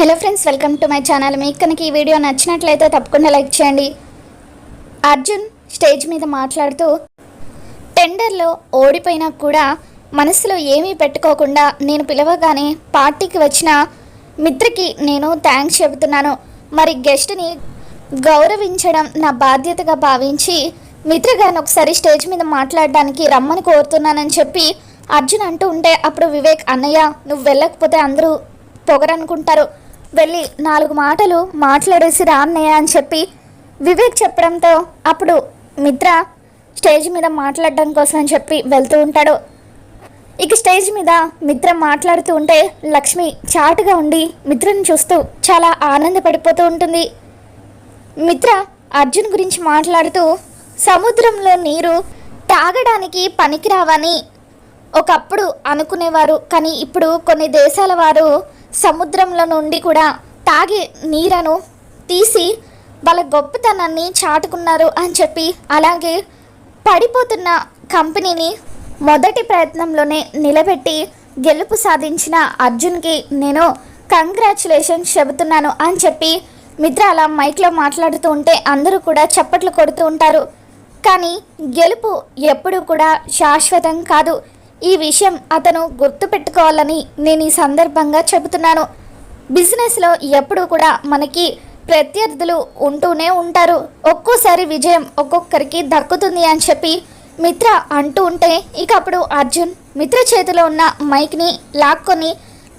Hello friends welcome to my channel మీకు కనుక ఈ వీడియో నచ్చినట్లయితే తప్పకుండా లైక్ చేయండి. అర్జున్ స్టేజ్ మీద మాట్లాడుతూ టెండర్లో ఓడిపోయినా కూడా మనసులో ఏమీ పెట్టుకోకుండా నేను పిలవగానే పార్టీకి వచ్చిన మిత్రకి నేను థ్యాంక్స్ చెబుతున్నాను. మరి గెస్ట్ని గౌరవించడం నా బాధ్యతగా భావించి మిత్ర గారిని ఒకసారి స్టేజ్ మీద మాట్లాడడానికి రమ్మని కోరుతున్నానని చెప్పి అర్జున్ అంటూ ఉంటే అప్పుడు వివేక్ అన్నయ్య నువ్వు వెళ్ళకపోతే అందరూ పొగరనుకుంటారు. వెళ్ళి నాలుగు మాటలు మాట్లాడేసి రాన్నయ్య అని చెప్పి వివేక్ చెప్పడంతో అప్పుడు మిత్ర స్టేజ్ మీద మాట్లాడడం కోసం అని చెప్పి వెళ్తూ ఉంటాడు. ఇక స్టేజ్ మీద మిత్ర మాట్లాడుతూ ఉంటే లక్ష్మి చాటుగా ఉండి మిత్రను చూస్తూ చాలా ఆనందపడిపోతూ ఉంటుంది. మిత్ర అర్జున్ గురించి మాట్లాడుతూ సముద్రంలో నీరు తాగడానికి పనికిరావని ఒకప్పుడు అనుకునేవారు. కానీ ఇప్పుడు కొన్ని దేశాల వారు సముద్రంలో నుండి కూడా తాగే నీరను తీసి వాళ్ళ గొప్పతనాన్ని చాటుకున్నారు అని చెప్పి అలాగే పడిపోతున్న కంపెనీని మొదటి ప్రయత్నంలోనే నిలబెట్టి గెలుపు సాధించిన అర్జున్కి నేను కంగ్రాచులేషన్స్ చెబుతున్నాను అని చెప్పి మిత్ర అలా మైక్లో మాట్లాడుతూ ఉంటే అందరూ కూడా చప్పట్లు కొడుతూ ఉంటారు. కానీ గెలుపు ఎప్పుడూ కూడా శాశ్వతం కాదు. ఈ విషయం అతను గుర్తుపెట్టుకోవాలని నేను ఈ సందర్భంగా చెబుతున్నాను. బిజినెస్లో ఎప్పుడూ కూడా మనకి ప్రత్యర్థులు ఉంటూనే ఉంటారు. ఒక్కోసారి విజయం ఒక్కొక్కరికి దక్కుతుంది అని చెప్పి మిత్ర అంటూ ఉంటే ఇక అప్పుడు అర్జున్ మిత్ర చేతిలో ఉన్న మైక్ని లాక్కొని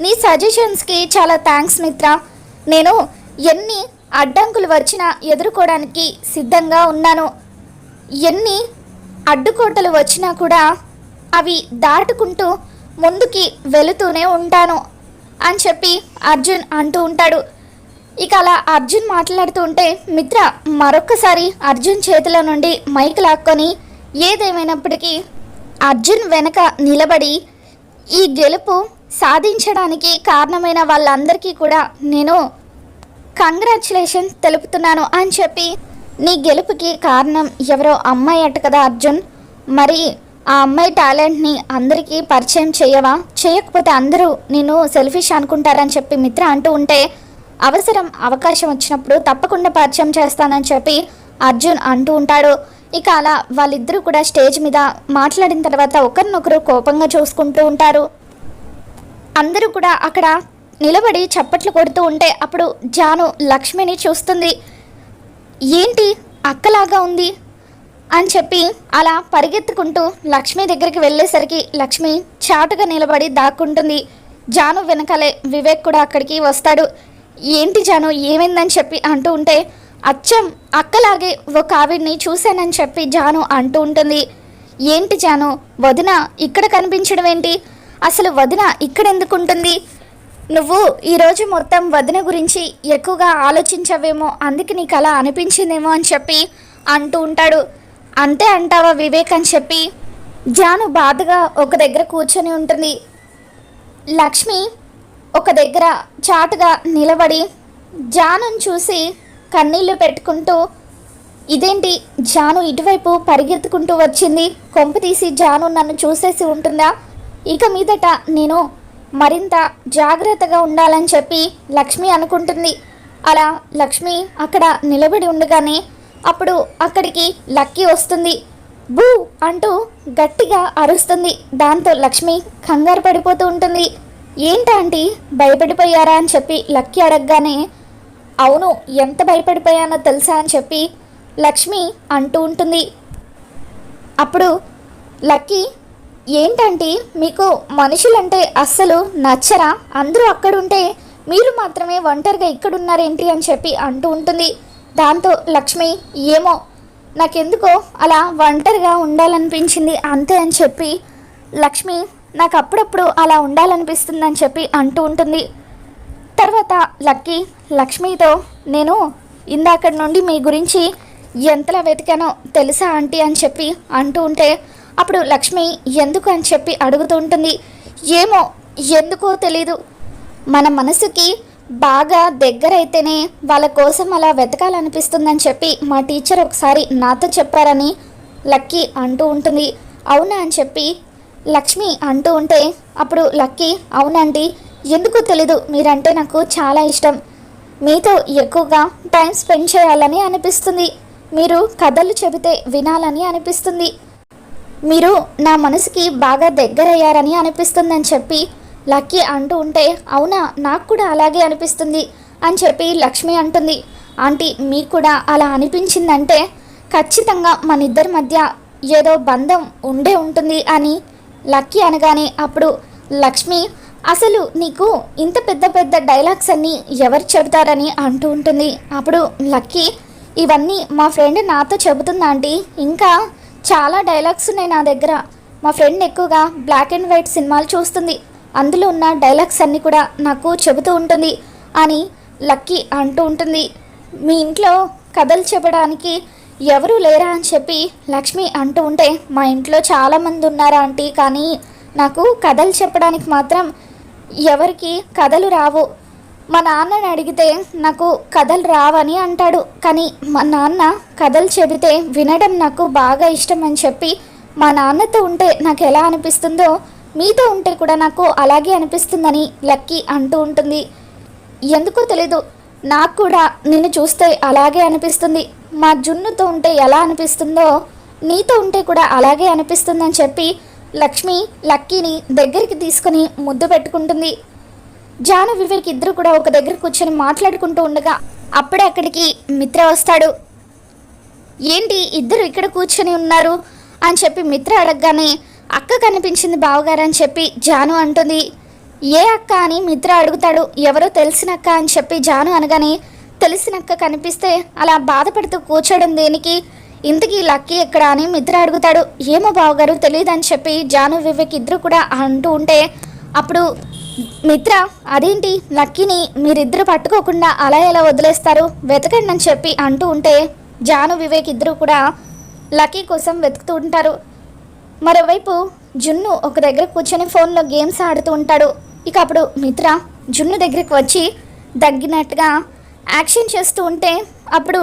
నీ సజెషన్స్కి చాలా థ్యాంక్స్ మిత్ర. నేను ఎన్ని అడ్డంకులు వచ్చినా ఎదుర్కోవడానికి సిద్ధంగా ఉన్నాను. ఎన్ని అడ్డుకోటలు వచ్చినా కూడా అవి దాటుకుంటూ ముందుకి వెళుతూనే ఉంటాను అని చెప్పి అర్జున్ అంటూ ఉంటాడు. ఇక అలా అర్జున్ మాట్లాడుతూ ఉంటే మిత్ర మరొక్కసారి అర్జున్ చేతిలో నుండి మైక్ లాక్కొని ఏదేమైనప్పటికీ అర్జున్ వెనక నిలబడి ఈ గెలుపు సాధించడానికి కారణమైన వాళ్ళందరికీ కూడా నేను కంగ్రాచులేషన్ తెలుపుతున్నాను అని చెప్పి నీ గెలుపుకి కారణం ఎవరో అమ్మాయి అట కదా అర్జున్. మరి ఆ అమ్మాయి టాలెంట్ని అందరికీ పరిచయం చేయవా? చేయకపోతే అందరూ నేను సెల్ఫిష్ అనుకుంటారని చెప్పి మిత్ర అంటూ ఉంటే అవసరం అవకాశం వచ్చినప్పుడు తప్పకుండా పరిచయం చేస్తానని చెప్పి అర్జున్ అంటూ ఉంటాడు. ఇక అలా వాళ్ళిద్దరూ కూడా స్టేజ్ మీద మాట్లాడిన తర్వాత ఒకరినొకరు కోపంగా చూసుకుంటూ ఉంటారు. అందరూ కూడా అక్కడ నిలబడి చప్పట్లు కొడుతూ ఉంటే అప్పుడు జాను లక్ష్మిని చూస్తుంది. ఏంటి? అక్కలాగా ఉంది? అని చెప్పి అలా పరిగెత్తుకుంటూ లక్ష్మి దగ్గరికి వెళ్ళేసరికి లక్ష్మి చాటుగా నిలబడి దాక్కుంటుంది. జాను వెనకాలే వివేక్ కూడా అక్కడికి వస్తాడు. ఏంటి జాను ఏమైందని చెప్పి అంటూ ఉంటే అచ్చం అక్కలాగే ఒక ఆవిడ్ని చూశానని చెప్పి జాను అంటూ ఉంటుంది. ఏంటి జాను వదిన ఇక్కడ కనిపించడం ఏంటి? అసలు వదిన ఇక్కడ ఎందుకు ఉంటుంది? నువ్వు ఈరోజు మొత్తం వదిన గురించి ఎక్కువగా ఆలోచించవేమో అందుకే నీకు అలా అనిపించిందేమో అని చెప్పి అంటూ ఉంటాడు. అంతే అంటావా వివేక్ అని చెప్పి జాను బాధగా ఒక దగ్గర కూర్చొని ఉంటుంది. లక్ష్మి ఒక దగ్గర చాటుగా నిలబడి జానుని చూసి కన్నీళ్ళు పెట్టుకుంటూ ఇదేంటి జాను ఇటువైపు పరిగెత్తుకుంటూ వచ్చింది? కొంపు తీసి జాను నన్ను చూసేసి ఉంటుందా? ఇక మీదట నేను మరింత జాగ్రత్తగా ఉండాలని చెప్పి లక్ష్మి అనుకుంటుంది. అలా లక్ష్మి అక్కడ నిలబడి ఉండగానే అప్పుడు అక్కడికి లక్కీ వస్తుంది. బూ అంటూ గట్టిగా అరుస్తుంది. దాంతో లక్ష్మి కంగారు పడిపోతూ ఉంటుంది. ఏంటంటే భయపడిపోయారా అని చెప్పి లక్కీ అడగగానే అవును ఎంత భయపడిపోయానో తెలుసా అని చెప్పి లక్ష్మి అంటూ ఉంటుంది. అప్పుడు లక్కీ ఏంటంటే మీకు మనుషులంటే అస్సలు నచ్చరా? అందరూ అక్కడుంటే మీరు మాత్రమే ఒంటరిగా ఇక్కడున్నారేంటి అని చెప్పి అంటూ ఉంటుంది. దాంతో లక్ష్మి ఏమో? నాకెందుకో అలా ఒంటరిగా ఉండాలనిపించింది అంతే అని చెప్పి లక్ష్మి నాకు అప్పుడప్పుడు అలా ఉండాలనిపిస్తుందని చెప్పి అంటూ ఉంటుంది. తర్వాత లక్కీ లక్ష్మితో నేను ఇందాకటి నుండి మీ గురించి ఎంతలా వెతికానో తెలుసా ఆంటీ? అని చెప్పి అంటూ ఉంటే అప్పుడు లక్ష్మి ఎందుకు అని చెప్పి అడుగుతూ ఉంటుంది. ఏమో ఎందుకో తెలీదు. మన మనసుకి బాగా దగ్గరైతేనే వాళ్ళ కోసం అలా వెతకాలనిపిస్తుందని చెప్పి మా టీచర్ ఒకసారి నాతో చెప్పారని లక్కీ అంటూ ఉంటుంది. అవునా అని చెప్పి లక్ష్మి అంటూ ఉంటే అప్పుడు లక్కీ అవునండి ఎందుకు తెలీదు మీరంటే నాకు చాలా ఇష్టం. మీతో ఎక్కువగా టైం స్పెండ్ చేయాలని అనిపిస్తుంది. మీరు కథలు చెబితే వినాలని అనిపిస్తుంది. మీరు నా మనసుకి బాగా దగ్గరయ్యారని అనిపిస్తుందని చెప్పి లక్కీ అంటూ ఉంటే అవునా నాకు కూడా అలాగే అనిపిస్తుంది అని చెప్పి లక్ష్మి అంటుంది. ఆంటీ మీకు కూడా అలా అనిపించిందంటే ఖచ్చితంగా మన ఇద్దరి మధ్య ఏదో బంధం ఉండే ఉంటుంది అని లక్కీ అనగానే అప్పుడు లక్ష్మి అసలు నీకు ఇంత పెద్ద పెద్ద డైలాగ్స్ అన్నీ ఎవరు చెబుతారని అంటూ ఉంటుంది. అప్పుడు లక్కీ ఇవన్నీ మా ఫ్రెండ్ నాతో చెబుతుందా ఆంటీ? ఇంకా చాలా డైలాగ్స్ ఉన్నాయి నా దగ్గర. మా ఫ్రెండ్ ఎక్కువగా బ్లాక్ అండ్ వైట్ సినిమాలు చూస్తుంది. అందులో ఉన్న డైలాగ్స్ అన్నీ కూడా నాకు చెబుతూ ఉంటుంది అని లక్కీ అంటూ ఉంటుంది. మీ ఇంట్లో కథలు చెప్పడానికి ఎవరు లేరా అని చెప్పి లక్ష్మి అంటూ ఉంటే మా ఇంట్లో చాలామంది ఉన్నారా ఆంటీ? కానీ నాకు కథలు చెప్పడానికి మాత్రం ఎవరికి కథలు రావు. మా నాన్నని అడిగితే నాకు కథలు రావని అంటాడు. కానీ మా నాన్న కథలు చెబితే వినడం నాకు బాగా ఇష్టం అని చెప్పి మా నాన్నతో ఉంటే నాకు ఎలా అనిపిస్తుందో మీతో ఉంటే కూడా నాకు అలాగే అనిపిస్తుందని లక్కీ అంటూ ఉంటుంది. ఎందుకో తెలీదు. నాకు కూడా నిన్ను చూస్తే అలాగే అనిపిస్తుంది. మా జున్నుతో ఉంటే ఎలా అనిపిస్తుందో నీతో ఉంటే కూడా అలాగే అనిపిస్తుందని చెప్పి లక్ష్మి లక్కీని దగ్గరికి తీసుకొని ముద్దు పెట్టుకుంటుంది. జాను వివేక్ ఇద్దరు కూడా ఒక దగ్గర కూర్చొని మాట్లాడుకుంటూ ఉండగా అప్పుడే అక్కడికి మిత్ర వస్తాడు. ఏంటి ఇద్దరు ఇక్కడ కూర్చొని ఉన్నారు? అని చెప్పి మిత్ర అడగగానే అక్క కనిపించింది బావగారు అని చెప్పి జాను అంటుంది. ఏ అక్క అని మిత్ర అడుగుతాడు. ఎవరో తెలిసిన అక్క అని చెప్పి జాను అనగానే తెలిసిన అక్క కనిపిస్తే అలా బాధపడుతూ కూర్చోడం దేనికి? ఇంతకీ లక్కీ ఎక్కడ అని మిత్ర అడుగుతాడు. ఏమో బావగారు తెలియదని చెప్పి జాను వివేక్ ఇద్దరు కూడా అంటూ ఉంటే అప్పుడు మిత్ర అదేంటి లక్కీని మీరిద్దరు పట్టుకోకుండా అలా ఎలా వదిలేస్తారు? వెతకండి అని చెప్పి అంటూ ఉంటే జాను వివేక్ ఇద్దరు కూడా లక్కీ కోసం వెతుకుతూ ఉంటారు. మరోవైపు జున్ను ఒక దగ్గర కూర్చొని ఫోన్లో గేమ్స్ ఆడుతూ ఉంటాడు. ఇక అప్పుడు మిత్ర జున్ను దగ్గరికి వచ్చి దగ్గినట్టుగా యాక్షన్ చేస్తూ ఉంటే అప్పుడు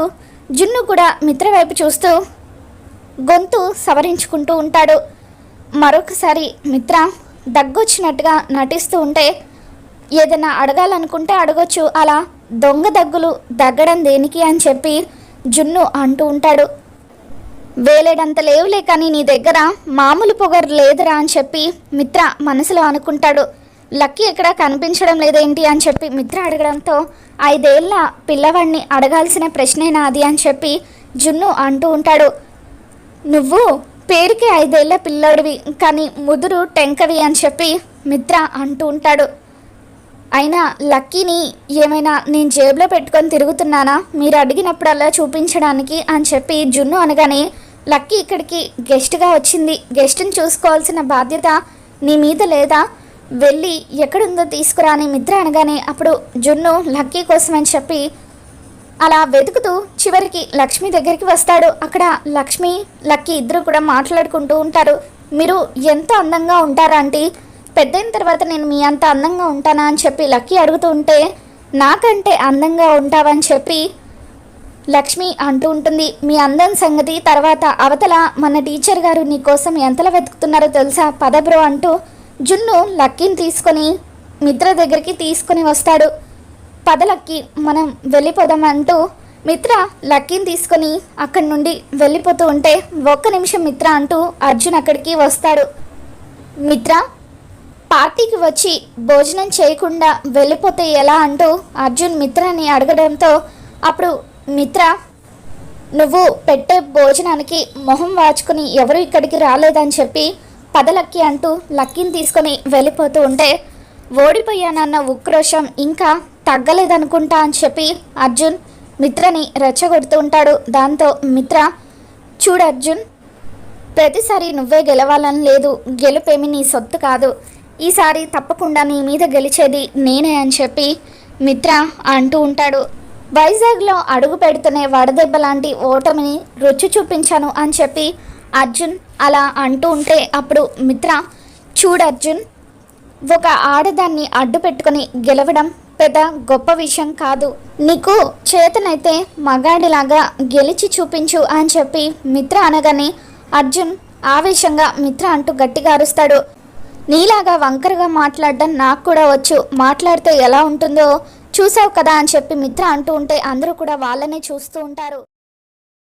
జున్ను కూడా మిత్ర వైపు చూస్తూ గొంతు సవరించుకుంటూ ఉంటాడు. మరొకసారి మిత్ర దగ్గొచ్చినట్టుగా నటిస్తూ ఉంటే ఏదైనా అడగాలనుకుంటే అడగొచ్చు. అలా దొంగ దగ్గులు దగ్గడం దేనికి అని చెప్పి జున్ను అంటూ ఉంటాడు. వేలేడంత లేవులే కానీ నీ దగ్గర మామూలు పొగరు లేదురా అని చెప్పి మిత్ర మనసులో అనుకుంటాడు. లక్కీ ఎక్కడ కనిపించడం లేదేంటి అని చెప్పి మిత్ర అడగడంతో ఐదేళ్ళ పిల్లవాడిని అడగాల్సిన ప్రశ్నేనా అది అని చెప్పి జున్ను అంటూ ఉంటాడు. నువ్వు పేరుకి ఐదేళ్ళ పిల్లోడివి కానీ ముదురు టెంకవి అని చెప్పి మిత్ర అంటూ ఉంటాడు. అయినా లక్కీని ఏమైనా నేను జేబులో పెట్టుకొని తిరుగుతున్నానా? మీరు అడిగినప్పుడల్లా చూపించడానికి అని చెప్పి జున్ను అనగానే లక్కీ ఇక్కడికి గెస్ట్గా వచ్చింది. గెస్ట్ని చూసుకోవాల్సిన బాధ్యత నీ మీద లేదా? వెళ్ళి ఎక్కడుందో తీసుకురా అని మిత్ర అనగానే అప్పుడు జున్ను లక్కీ కోసం అని చెప్పి అలా వెతుకుతూ చివరికి లక్ష్మి దగ్గరికి వస్తాడు. అక్కడ లక్ష్మి లక్కీ ఇద్దరు కూడా మాట్లాడుకుంటూ ఉంటారు. మీరు ఎంత అందంగా ఉంటారా అంటే పెద్దయిన తర్వాత నేను మీ అంత అందంగా ఉంటానా అని చెప్పి లక్కీ అడుగుతూ ఉంటే నాకంటే అందంగా ఉంటావని చెప్పి లక్ష్మి అంటూ ఉంటుంది. మీ అందం సంగతి తర్వాత అవతల మన టీచర్ గారు నీ కోసం ఎంతలా వెతుకుతున్నారో తెలుసా? పదబ్రో అంటూ జున్ను లక్కీని తీసుకొని మిత్ర దగ్గరికి తీసుకొని వస్తాడు. పద లక్కీ మనం వెళ్ళిపోదాం అంటూ మిత్ర లక్కీని తీసుకొని అక్కడి నుండి వెళ్ళిపోతూ ఉంటే ఒక్క నిమిషం మిత్ర అంటూ అర్జున్ అక్కడికి వస్తాడు. మిత్ర పార్టీకి వచ్చి భోజనం చేయకుండా వెళ్ళిపోతే ఎలా అంటూ అర్జున్ మిత్రని అడగడంతో అప్పుడు మిత్ర నువ్వు పెట్టే భోజనానికి మొహం వాచుకుని ఎవరు ఇక్కడికి రాలేదని చెప్పి పదలక్కి అంటూ లక్కీని తీసుకొని వెళ్ళిపోతూ ఉంటే ఓడిపోయానన్న ఉక్రోషం ఇంకా తగ్గలేదనుకుంటా అని చెప్పి అర్జున్ మిత్రని రెచ్చగొడుతూ ఉంటాడు. దాంతో మిత్ర చూడు అర్జున్ ప్రతిసారి నువ్వే గెలవాలని లేదు గెలుపేమి నీ సొత్తు కాదు. ఈసారి తప్పకుండా నీ మీద గెలిచేది నేనే అని చెప్పి మిత్ర అంటూ ఉంటాడు. వైజాగ్లో అడుగు పెడుతూనే వడదెబ్బ లాంటి ఓటమిని రుచి చూపించాను అని చెప్పి అర్జున్ అలా అంటూ ఉంటే అప్పుడు మిత్ర చూడు అర్జున్ ఒక ఆడదాన్ని అడ్డు పెట్టుకుని గెలవడం పెద్ద గొప్ప విషయం కాదు. నీకు చేతనైతే మగాడిలాగా గెలిచి చూపించు అని చెప్పి మిత్ర అనగానే అర్జున్ ఆవేశంగా మిత్ర అంటూ గట్టిగా అరుస్తాడు. నీలాగా వంకరగా మాట్లాడడం నాకు కూడా వచ్చు. మాట్లాడితే ఎలా ఉంటుందో చూసావు కదా అని చెప్పి మిత్ర అంటూ ఉంటే అందరూ కూడా వాళ్ళనే చూస్తూ ఉంటారు.